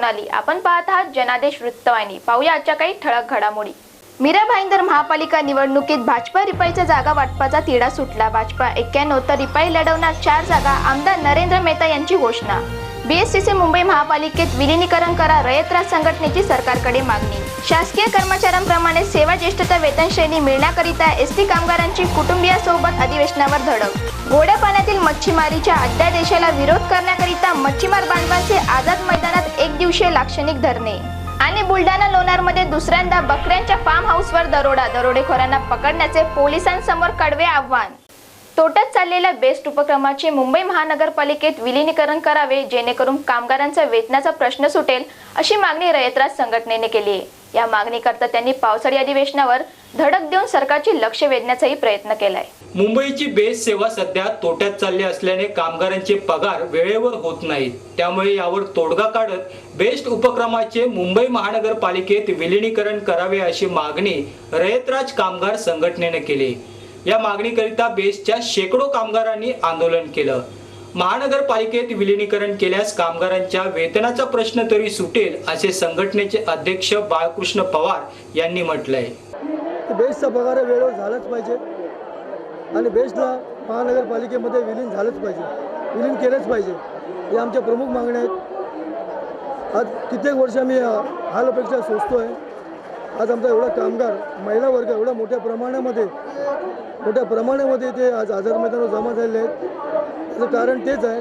सोनाली आपण पाहत आहात जनादेश वृत्तवाहिनी. पाहूया आजच्या काही ठळक घडामोडी. मीरा भाईंदर महापालिका निवडणुकीत भाजपा रिपाईच्या जागा वाटपाचा तिढा सुटला. भाजपा एक्क्याण्णव तर रिपाई लढवणार चार जागा. आमदार नरेंद्र मेहता यांची घोषणा. बीएससीसी मुंबई महापालिकेत विलिनीकरण करा. रयतराज संघटनेची सरकारकडे मागणी. शासकीय कर्मचाऱ्यांप्रमाणे सेवा ज्येष्ठता वेतन श्रेणी मिळण्याकरिता एसटी कामगारांची कुटुंबियासोबत अधिवेशनावर धडक. गोड्या पाण्यातील मच्छीमारीच्या अध्यादेशाला विरोध करण्याकरिता मच्छीमार बांधवांचे आझाद मैदानात एक दिवशी लाक्षणिक धरणे. आणि बुलढाणा लोणारमध्ये दुसऱ्यांदा बकऱ्यांच्या फार्म हाऊसवर दरोडा. दरोडेखोरांना पकडण्याचे पोलिसांसमोर कडवे आव्हान. तोट्यात चाललेल्या बेस्ट उपक्रमाचे मुंबई महानगरपालिकेत विलिनीकरण करावे जेणेकरून कामगारांचा वेतनाचा प्रश्न सुटेल अशी मागणी रयतराज संघटनेने केली आहे. या मागणीकरता त्यांनी पावसाळी अधिवेशनावर धडक देऊन सरकारचे लक्ष वेधण्याचाही प्रयत्न केलाय. मुंबईची बेस सेवा सध्या तोट्यात चालली असल्याने कामगारांचे पगार वेळेवर होत नाहीत. त्यामुळे यावर तोडगा काढत बेस्ट उपक्रमाचे मुंबई महानगरपालिकेत विलिनीकरण करावे अशी मागणी रयतराज कामगार संघटनेने केली. या मागणीकरिता बेस्टच्या शेकडो कामगारांनी आंदोलन केलं. महानगरपालिकेत विलिनीकरण केल्यास कामगारांच्या वेतनाचा प्रश्न तरी सुटेल असे संघटनेचे अध्यक्ष बाळकृष्ण पवार यांनी म्हटलंय. बेस्टचा पगार वेळेवर झालाच पाहिजे. आणि बेस्टला महानगरपालिकेमध्ये विलीन झालंच पाहिजे. विलीन केलंच पाहिजे. हे आमच्या प्रमुख मागण्या आहेत. आज कित्येक वर्ष आम्ही हाल अपेक्षा सोचतो आहे आज आमचा एवढा कामगार महिला वर्ग एवढ्या मोठ्या प्रमाणामध्ये मोठ्या प्रमाणामध्ये ते आज आझाद मैदानावर जमा झालेले आहेत. त्याचं कारण तेच आहे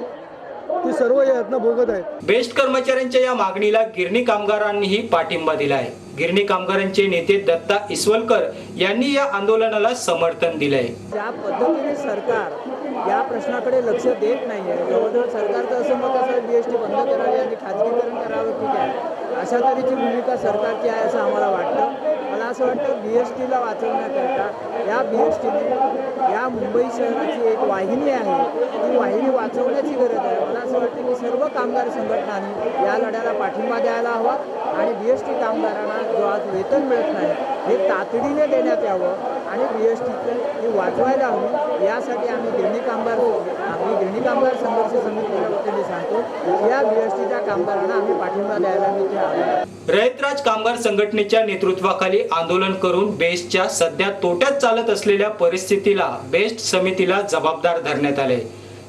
की सर्व या यातना भोगत आहेत. बेस्ट कर्मचाऱ्यांच्या या मागणीला गिरणी कामगारांनीही पाठिंबा दिला आहे. गिरणी कामगारांचे नेते दत्ता इसवलकर यांनी या आंदोलनाला समर्थन दिलंय. ज्या पद्धतीने सरकार या प्रश्नाकडे लक्ष देत नाही आहे जवळजवळ सरकारचं असं मत असं बी एस टी बंद करावी आणि खाजगीकरण करावं ठीक आहे. अशा तऱ्हेची भूमिका सरकारची आहे असं आम्हाला वाटतं. असं वाटतं बी एस टीला वाचवण्याकरता या बी एस टीने या मुंबई शहराची एक वाहिनी आहे. ती वाहिनी वाचवण्याची गरज आहे. मला असं वाटतं की सर्व कामगार संघटनांनी या लढ्याला पाठिंबा द्यायला हवा आणि बी एस टी कामगारांना जो आज वेतन मिळत नाही हे तातडीने देण्यात यावं आणि बी एस टीचं हे वाचवायला हवी. यासाठी आम्ही गिरणी कामगार आम्ही गिरणी कामगार संघ सांगतो या कामगारांना आम्ही पाठिंबा द्यायला मी रयतराज कामगार संघटनेच्या नेतृत्वाखाली आंदोलन करून बेस्टच्या सध्या तोट्यात चालत असलेल्या परिस्थितीला बेस्ट समितीला जबाबदार धरण्यात आले.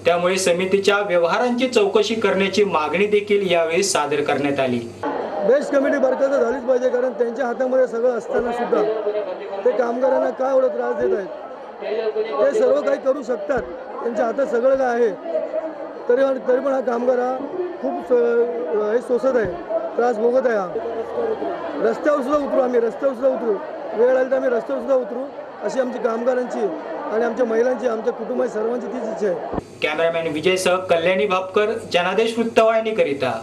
त्यामुळे समितीच्या व्यवहारांची चौकशी करण्याची मागणी देखील यावेळी सादर करण्यात आली. बेस्ट कमिटी बरखास्त झालीच पाहिजे कारण त्यांच्या हातामध्ये सगळं असताना सुद्धा ते कामगारांना का एवढा त्रास देत आहेत? ते सर्व काही करू शकतात. त्यांच्या हातात सगळं काय आहे? तरी तरी पण हा कामगार हा खूप स- हे सोसत आहे. त्रास भोगत आहे हा. रस्त्यावर सुद्धा उतरू आम्ही रस्त्यावर सुद्धा उतरू. वेळ आली तर आम्ही रस्त्यावर सुद्धा उतरू अशी आमची कामगारांची आणि आमच्या महिलांची आमच्या कुटुंबाची सर्वांची तीच इच्छा आहे. कॅमेरामॅन विजयसह कल्याणी भापकर जनादेश वृत्तवाहिनीकरिता.